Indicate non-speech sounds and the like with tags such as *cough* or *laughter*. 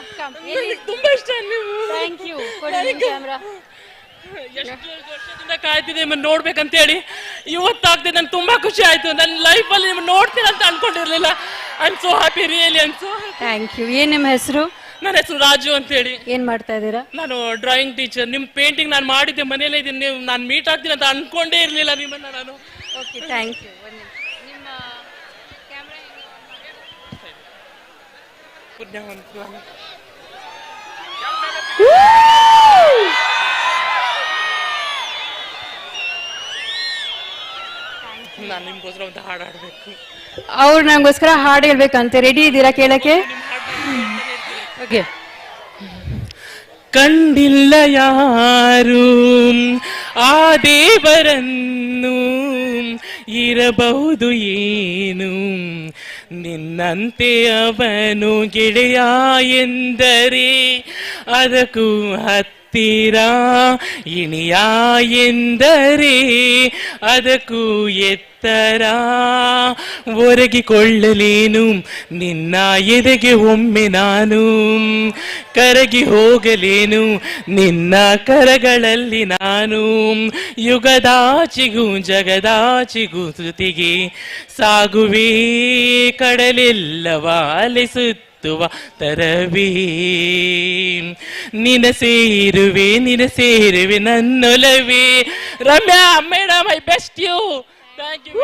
*laughs* ತುಂಬಾ ಇಷ್ಟ ನೀವು. ಥ್ಯಾಂಕ್ ಯು ಕೊಡಿ ಕ್ಯಾಮ್ರಾ ಎಷ್ಟು ವರ್ಷದಿಂದ ಕಾಯ್ತಿದ್ದೆ ನಿಮ್ಮನ್ನ ನೋಡ್ಬೇಕಂತ ಹೇಳಿ ಇವತ್ತಾಗ್ತಿದೆ ನನ್ಗೆ ತುಂಬಾ ಖುಷಿ ಆಯ್ತು. ನನ್ನ ಲೈಫಲ್ಲಿ ನೀವು ನೋಡ್ತೀನಿ ಅಂತ ಅನ್ಕೊಂಡಿರ್ಲಿಲ್ಲ. I am so happy really I'm so thank you ಏನ್ ನಿಮ್ಮ ಹೆಸರು? ನನ್ನ ಹೆಸರು ರಾಜು ಅಂತ ಹೇಳಿ ಏನು ಮಾಡ್ತಾ ಇದ್ದೀರಾ? ನಾನು ಡ್ರಾಯಿಂಗ್ ಟೀಚರ್ ನಿಮ್ಮ ಪೇಂಟಿಂಗ್ ನಾನು ಮಾಡಿದ್ದೆ ಮನೇಲೇ ಇದ್ದೀನಿ. ನೀವು ನಾನು ಮೀಟ್ ಆಗ್ತೀನಿ ಅಂತ ಅನ್ಕೊಂಡೇ ಇರಲಿಲ್ಲ ನಿಮ್ಮನ್ನ ನಾನು. ಓಕೆ ಥ್ಯಾಂಕ್ ಯು ನಿಮ್ಮ ಕ್ಯಾಮ್ರಾ ನಾನು. ನಿಮ್ಗೋಸ್ಕರ ಒಂದು ಹಾಡು ಹಾಡಬೇಕು. ಅವ್ರು ನಂಗೋಸ್ಕರ ಹಾಡು ಹೇಳ್ಬೇಕಂತೆ. ರೆಡಿ ಇದ್ದೀರಾ ಕೇಳಕ್ಕೆ? ಓಕೆ. ಕಂಡಿಲ್ಲ ಯಾರು ಆ ದೇವರನ್ನು ಇರಬಹುದು ಏನು ನಿನ್ನಂತೆ ಅವನು ಗೆಳೆಯ ಎಂದರೆ ಅದಕ್ಕೂ ಹತ್ತಿರ ಇಣಿಯ ಎಂದರೆ ಅದಕ್ಕೂ ಎತ್ತರ ಒರಗಿಕೊಳ್ಳಲೇನು? ನಿನ್ನ ಎದೆಗೆ ಒಮ್ಮೆ ನಾನು? ಕರಗಿ ಹೋಗಲೇನು? ನಿನ್ನ ಕರಗಳಲ್ಲಿ ನಾನು? ಯುಗದಾಚಿಗೂ ಜಗದಾಚಿಗೂ ಶ್ರುತಿಗೆ ಸಾಗುವೆ ಕಡಲೆಲ್ಲವ ಅಲೆಸುತ್ತುವ ತರವೇ. ನಿನ ಸೇರುವೆ ನಿನ ಸೇರುವೆ ನನ್ನೊಲವೇ. Ramya madam I best you. Thank you